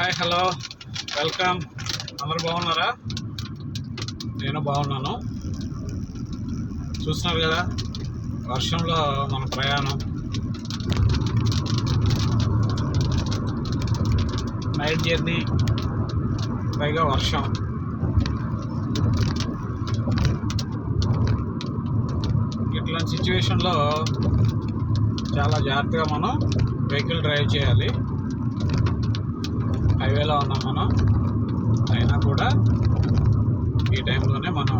Hi hello. Welcome. అందరు బాగున్నారా? నేను బాగున్నాను. చూస్తున్నారు కదా వర్షంలో మన ప్రయాణం. నైట్ జర్నీ పైగా వర్షం. ఇట్లాంటి సిచ్యువేషన్లో చాలా జాగ్రత్తగా మనం వెహికల్ డ్రైవ్ చేయాలి. హైవేలో ఉన్నాం మనం. అయినా కూడా ఈ టైంలోనే మనం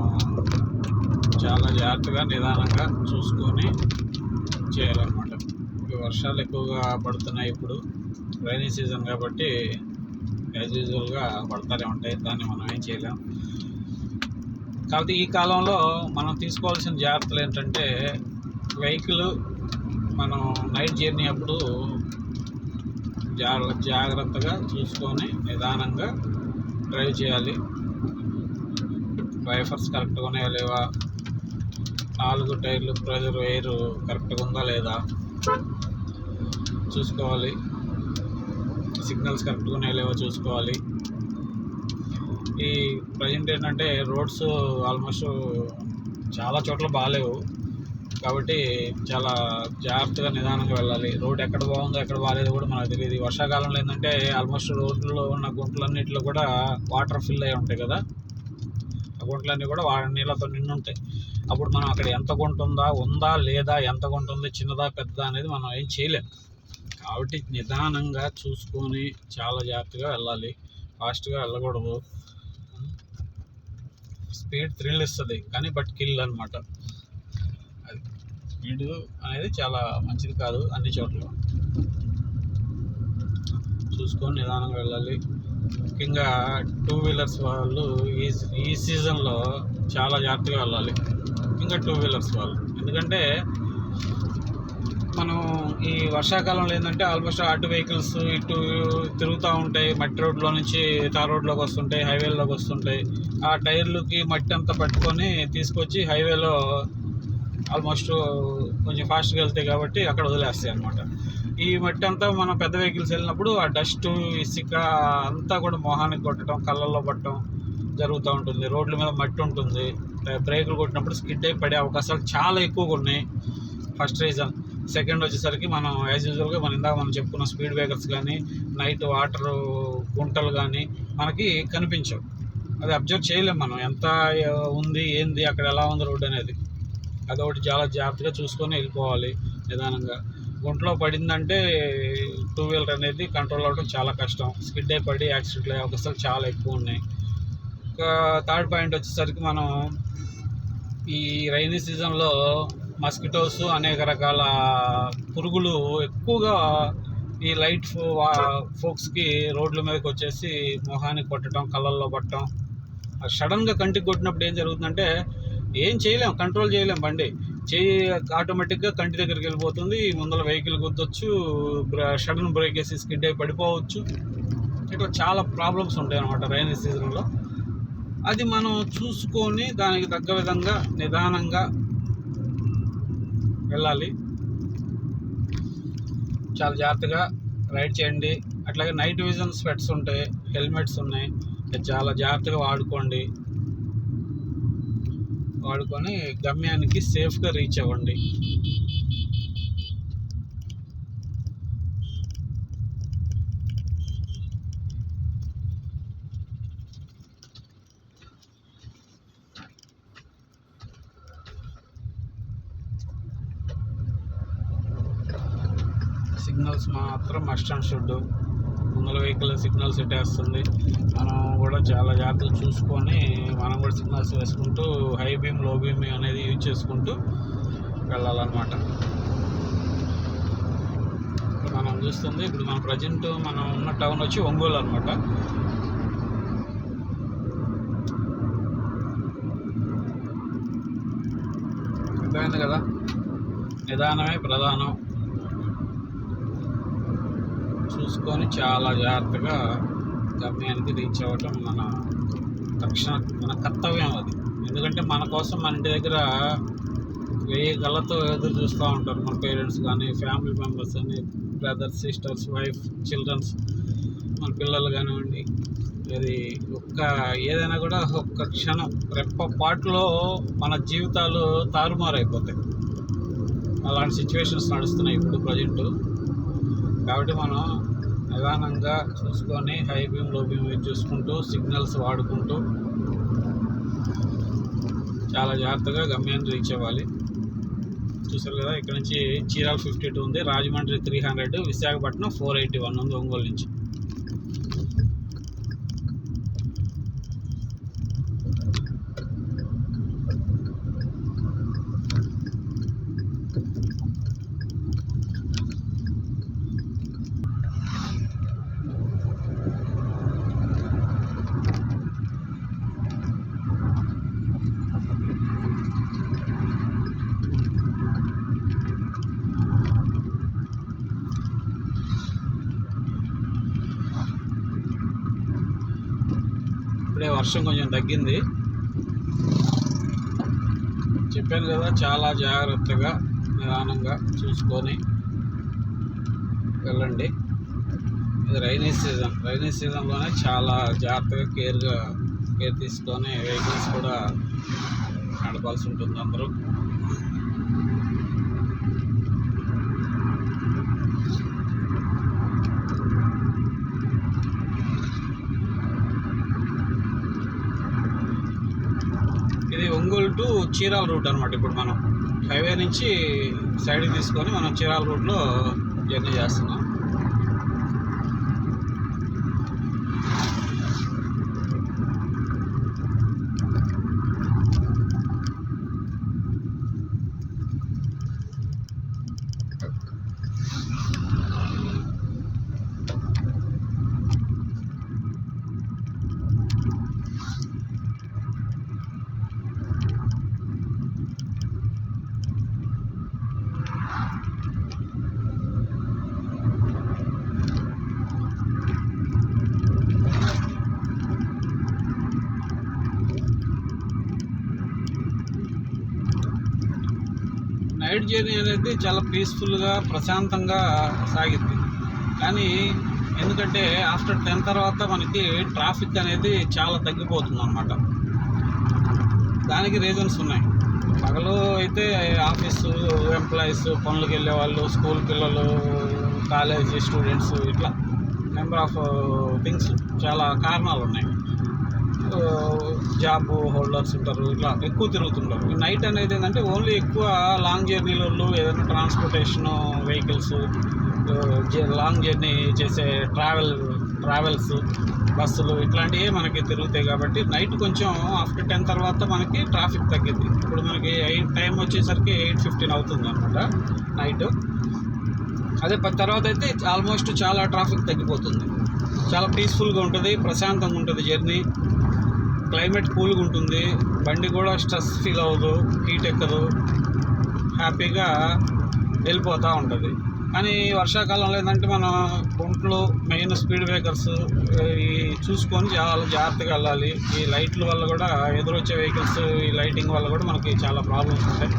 చాలా జాగ్రత్తగా నిదానంగా చూసుకొని చేయాలన్నమాట. వర్షాలు ఎక్కువగా పడుతున్నాయి ఇప్పుడు. రైనీ సీజన్ కాబట్టి యాజ్ యూజువల్గా పడతానే ఉంటాయి. దాన్ని మనం ఏం చేయలేం. కాబట్టి ఈ కాలంలో మనం తీసుకోవాల్సిన జాగ్రత్తలు ఏంటంటే వెహికల్ మనం నైట్ జర్నీ అప్పుడు జాగ్రత్తగా చూసుకొని నిదానంగా డ్రైవ్ చేయాలి. వైఫర్స్ కరెక్ట్గా ఉన్నాయా లేవా? నాలుగు టైర్లు ప్రెజర్ వైర్ కరెక్ట్గా ఉందా లేదా? చూసుకోవాలి. సిగ్నల్స్ కరెక్ట్గా ఉన్నాయా లేవో? చూసుకోవాలి. ఈ ప్రజెంట్ ఏంటంటే రోడ్స్ ఆల్మోస్ట్ చాలా చోట్ల బాగాలేవు. కాబట్టి చాలా జాగ్రత్తగా నిదానంగా వెళ్ళాలి. రోడ్ ఎక్కడ బాగుందో ఎక్కడ బాగాలేదో కూడా మనకు తెలియదు. వర్షాకాలంలో ఏంటంటే ఆల్మోస్ట్ రోడ్లో ఉన్న గుంటలన్నింటిలో కూడా వాటర్ ఫిల్ అయి ఉంటాయి కదా. ఆ గుంటలన్నీ కూడా నీళ్ళతో నిండి ఉంటాయి. అప్పుడు మనం అక్కడ ఎంత గుంట ఉందా ఉందా లేదా ఎంత గుంట ఉంది చిన్నదా పెద్దదా అనేది మనం ఏం చేయలేం. కాబట్టి నిదానంగా చూసుకొని చాలా జాగ్రత్తగా వెళ్ళాలి. ఫాస్ట్గా వెళ్ళకూడదు. స్పీడ్ థ్రిల్ ఇస్తుంది. కానీ బట్ కిల్ అనమాట స్పీడ్ అనేది చాలా మంచిది కాదు అన్ని చోట్ల. చూసుకొని నిదానంగా వెళ్ళాలి. ముఖ్యంగా టూ వీలర్స్ వాళ్ళు ఈ ఈ సీజన్లో చాలా జాగ్రత్తగా వెళ్ళాలి. ముఖ్యంగా టూ వీలర్స్ వాళ్ళు. ఎందుకంటే మనం ఈ వర్షాకాలంలో ఏంటంటే ఆల్మోస్ట్ అటు వెహికల్స్ ఇటు తిరుగుతూ ఉంటాయి. మట్టి రోడ్లో నుంచి తార్ రోడ్లోకి వస్తుంటాయి హైవేలోకి వస్తుంటాయి. ఆ టైర్లకి మట్టి అంతా పట్టుకొని తీసుకొచ్చి హైవేలో ఆల్మోస్ట్ కొంచెం ఫాస్ట్గా వెళ్తాయి కాబట్టి అక్కడ వదిలేస్తాయి అనమాట ఈ మట్టి అంతా మనం పెద్ద వెహికల్స్ వెళ్ళినప్పుడు ఆ డస్ట్ ఇసుక అంతా కూడా మొహానికి కొట్టడం కళ్ళల్లో పట్టడం జరుగుతూ ఉంటుంది. రోడ్ల మీద మట్టి ఉంటుంది. బ్రేకులు కొట్టినప్పుడు స్కిడ్ అయి పడే అవకాశాలు చాలా ఎక్కువగా ఉన్నాయి. ఫస్ట్ రీజన్ సెకండ్ వచ్చేసరికి మనం యాజ్ యూజువల్గా మనం ఇందాక మనం చెప్పుకున్న స్పీడ్ బ్రేకర్స్ కానీ నైట్ వాటర్ గుంటలు కానీ మనకి కనిపించవు. అది అబ్జర్వ్ చేయలేం మనం. ఎంత ఉంది ఏంది అక్కడ ఎలా ఉంది రోడ్ అనేది. అదొకటి చాలా జాగ్రత్తగా చూసుకొని వెళ్ళిపోవాలి నిదానంగా. గుంటలో పడిందంటే టూ వీలర్ అనేది కంట్రోల్ అవ్వడం చాలా కష్టం. స్కిడ్ అయి పడి యాక్సిడెంట్లు అయ్యే అవకాశాలు చాలా ఎక్కువ ఉన్నాయి. ఇంకా థర్డ్ పాయింట్ వచ్చేసరికి మనం ఈ రైనీ సీజన్లో మస్కిటోస్ అనేక రకాల పురుగులు ఎక్కువగా ఈ లైట్ ఫో ఫోక్స్కి రోడ్ల మీదకి వచ్చేసి మొహానికి కొట్టడం కళ్ళల్లో పట్టడం సడన్గా కంటికి కొట్టినప్పుడు ఏం జరుగుతుందంటే ఏం చేయలేం కంట్రోల్ చేయలేం బండి. చేయి ఆటోమేటిక్గా కంటి దగ్గరికి వెళ్ళిపోతుంది ముందర వెహికల్ గుర్తొచ్చు సడన్ బ్రేక్ వేసి స్కిడ్ అయి పడిపోవచ్చు. ఇట్లా చాలా ప్రాబ్లమ్స్ ఉంటాయి అన్నమాట రైనీ సీజన్లో అది మనం చూసుకొని దానికి తగ్గ విధంగా నిదానంగా వెళ్ళాలి. చాలా జాగ్రత్తగా రైడ్ చేయండి. అట్లాగే నైట్ విజన్ స్వెట్స్ ఉంటాయి హెల్మెట్స్ ఉన్నాయి. చాలా జాగ్రత్తగా వాడుకోండి. వాడుకొని గమ్యానికి సేఫ్గా రీచ్ అవ్వండి. సిగ్నల్స్ మాత్రం మస్ట్ అండ్ షుడ్. ముందల సిగ్నల్స్ పెట్టేస్తుంది మనం కూడా చాలా జాగ్రత్తగా చూసుకొని మనం కూడా సిగ్నల్స్ వేసుకుంటూ హై బీమ్లో బీమ్ అనేది యూజ్ చేసుకుంటూ వెళ్ళాలన్నమాట. మనం చూస్తుంది ఇప్పుడు మన ప్రజెంట్ మనం ఉన్న టౌన్ వచ్చి ఒంగోలు అనమాట అర్థమైంది కదా? నిదానమే ప్రధానం. చూసుకొని చాలా జాగ్రత్తగా గమ్యానికి రీచ్ అవ్వటం మన తక్షణ మన కర్తవ్యం అది. ఎందుకంటే మన కోసం మన ఇంటి దగ్గర వెయ్యి కళ్ళతో ఎదురు చూస్తూ ఉంటారు మన పేరెంట్స్ కానీ ఫ్యామిలీ మెంబర్స్ అని బ్రదర్స్ సిస్టర్స్ వైఫ్ చిల్డ్రన్స్ మన పిల్లలు కానివ్వండి. అది ఒక్క ఏదైనా కూడా ఒక్క క్షణం రెప్ప పాటలో మన జీవితాలు తారుమారైపోతాయి. అలాంటి సిచ్యువేషన్స్ నడుస్తున్నాయి ఇప్పుడు ప్రజెంట్. కాబట్టి మనం నిదానంగా చూసుకొని హై బీమ్లో బీమ్ చూసుకుంటూ సిగ్నల్స్ వాడుకుంటూ చాలా జాగ్రత్తగా గమ్యాన్ని రీచ్ అవ్వాలి చూసారు కదా ఇక్కడ నుంచి చీరాల ఫిఫ్టీ టూ ఉంది Rajahmundry three hundred Visakhapatnam four eighty one ఉంది ఒంగోలు నుంచి. ఇప్పుడే వర్షం కొంచెం తగ్గింది. చెప్పాను కదా చాలా జాగ్రత్తగా నిదానంగా చూసుకొని వెళ్ళండి. ఇది రైనీ సీజన్. రైనీ సీజన్లోనే చాలా జాగ్రత్తగా కేర్గా కేర్ తీసుకొని వెహికల్స్ కూడా నడపాల్సి ఉంటుంది అందరూ ఇది ఒంగోలు టు చీరాల రూట్ అనమాట ఇప్పుడు మనం హైవే నుంచి సైడ్ తీసుకొని మనం చీరాల రూట్లో జర్నీ చేస్తున్నాం. రైడ్ జర్నీ అనేది చాలా పీస్ఫుల్గా ప్రశాంతంగా సాగింది. కానీ ఎందుకంటే ఆఫ్టర్ టెన్ తర్వాత మనకి ట్రాఫిక్ అనేది చాలా తగ్గిపోతుంది అనమాట దానికి రీజన్స్ ఉన్నాయి. పగలు అయితే ఆఫీసు ఎంప్లాయీస్ పనులకు వెళ్ళే వాళ్ళు స్కూల్ పిల్లలు కాలేజీ స్టూడెంట్స్ ఇట్లా. నెంబర్ ఆఫ్ థింగ్స్ చాలా కారణాలు ఉన్నాయి జాబ్ హోల్డర్స్ ఉంటారు ఇట్లా ఎక్కువ తిరుగుతుంటారు. నైట్ అనేది ఏంటంటే ఓన్లీ ఎక్కువ లాంగ్ జర్నీలలో ఏదైనా ట్రాన్స్పోర్టేషన్ వెహికల్స్ లాంగ్ జర్నీ చేసే ట్రావెల్ ట్రావెల్స్ బస్సులు ఇట్లాంటివి మనకి తిరుగుతాయి కాబట్టి నైట్ కొంచెం ఆఫ్టర్ టెన్ తర్వాత మనకి ట్రాఫిక్ తగ్గింది. ఇప్పుడు మనకి ఎయిట్ టైం వచ్చేసరికి ఎయిట్ ఫిఫ్టీన్ అవుతుంది అనమాట నైట్. అదే తర్వాత అయితే ఆల్మోస్ట్ చాలా ట్రాఫిక్ తగ్గిపోతుంది. చాలా పీస్ఫుల్గా ఉంటుంది ప్రశాంతంగా ఉంటుంది జర్నీ. క్లైమేట్ కూల్గా ఉంటుంది బండి కూడా స్ట్రెస్ ఫీల్ అవ్వదు హీట్ ఎక్కదు హ్యాపీగా వెళ్ళిపోతూ ఉంటుంది. కానీ వర్షాకాలంలో ఏంటంటే మనం గుంట్లు మెయిన్ స్పీడ్ బ్రేకర్స్ ఈ చూసుకొని చాలా జాగ్రత్తగా వెళ్ళాలి. ఈ లైట్ల వల్ల కూడా ఎదురొచ్చే వెహికల్స్ ఈ లైటింగ్ వల్ల కూడా మనకి చాలా ప్రాబ్లమ్స్ ఉంటాయి.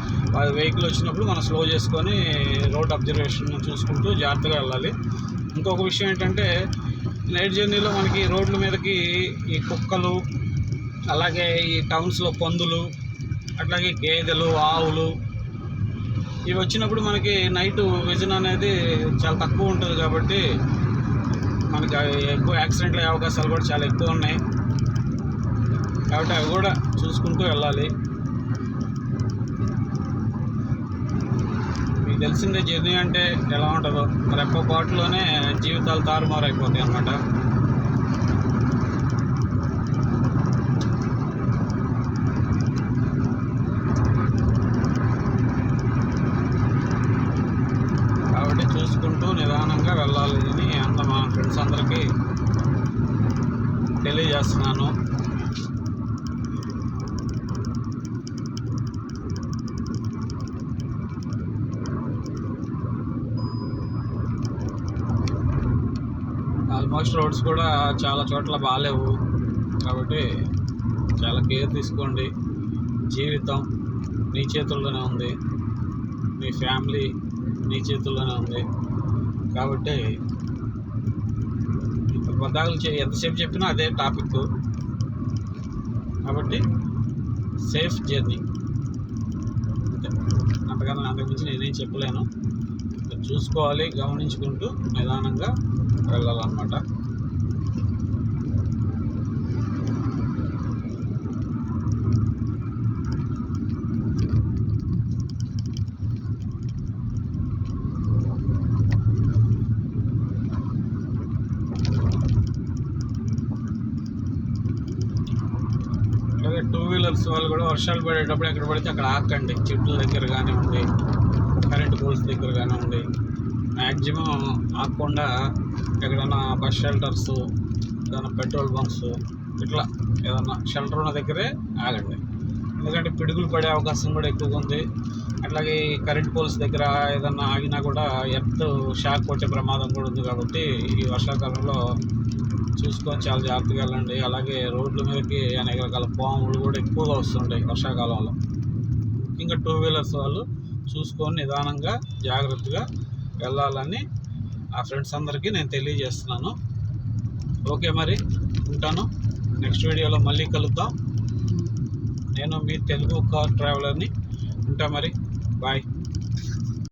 వెహికల్ వచ్చినప్పుడు మనం స్లో చేసుకొని రోడ్ అబ్జర్వేషన్ చూసుకుంటూ జాగ్రత్తగా వెళ్ళాలి. ఇంకొక విషయం ఏంటంటే నైట్ జర్నీలో మనకి రోడ్ల మీదకి ఈ కుక్కలు అలాగే ఈ టౌన్స్లో పందులు అట్లాగే గేదెలు ఆవులు ఇవి వచ్చినప్పుడు మనకి నైట్ విజన్ అనేది చాలా తక్కువ ఉంటుంది కాబట్టి మనకి ఎక్కువ యాక్సిడెంట్లు అయ్యే అవకాశాలు కూడా చాలా ఎక్కువ ఉన్నాయి. కాబట్టి అవి కూడా చూసుకుంటూ వెళ్ళాలి. మీకు తెలిసిందే జర్నీ అంటే ఎలా ఉంటుందో. రెప్ప పాటులోనే జీవితాలు తారుమారు అయిపోతాయి అన్నమాట కాబట్టి చూసుకుంటూ నిదానంగా వెళ్ళాలి అని అంత మా ఫ్రెండ్స్ అందరికీ తెలియజేస్తున్నాను ఆల్మోస్ట్ రోడ్స్ కూడా చాలా చోట్ల బాగాలేవు కాబట్టి చాలా కేర్ తీసుకోండి. జీవితం నీ చేతుల్లోనే ఉంది. మీ ఫ్యామిలీ నీ చేతుల్లోనే ఉంది. కాబట్టి పద్దాకులు చే ఎంతసేపు చెప్పినా అదే టాపిక్ కాబట్టి సేఫ్ జర్నీ అంతే అంతకన్నా అంతకుమించి నేనేం చెప్పలేను. చూసుకోవాలి గమనించుకుంటూ నిదానంగా వెళ్ళాలన్నమాట. అలాగే టూ వీలర్స్ వాళ్ళు కూడా వర్షాలు పడేటప్పుడు ఎక్కడ పడితే అక్కడ ఆకండి చెట్ల దగ్గర కానివ్వండి కరెంట్ పోల్స్ దగ్గర కానివ్వండి మ్యాక్సిమం ఆగకుండా ఎక్కడైనా బస్ షెల్టర్స్ ఏదైనా పెట్రోల్ బంక్స్ ఇట్లా ఏదైనా షెల్టర్ ఉన్న దగ్గరే ఆగండి. ఎందుకంటే పిడుగులు పడే అవకాశం కూడా ఎక్కువగా ఉంది. అట్లాగే ఈ కరెంట్ పోల్స్ దగ్గర ఏదన్నా ఆగినా కూడా ఎర్త్ షాక్ కొట్టే ప్రమాదం కూడా ఉంది కాబట్టి ఈ వర్షాకాలంలో చూసుకొని చాలా జాగ్రత్తగా వెళ్ళండి. అలాగే రోడ్ల మీదకి అనేక రకాల పాములు కూడా ఎక్కువగా వస్తుంటాయి వర్షాకాలంలో. ముఖ్యంగా టూ వీలర్స్ వాళ్ళు చూసుకొని నిదానంగా జాగ్రత్తగా వెళ్ళాలని ఆ ఫ్రెండ్స్ అందరికీ నేను తెలియజేస్తున్నాను. ఓకే మరి ఉంటాను. నెక్స్ట్ వీడియోలో మళ్ళీ కలుద్దాం. నేను మీ తెలుగు కార్ ట్రావెలర్ని ఉంటా మరి. బాయ్.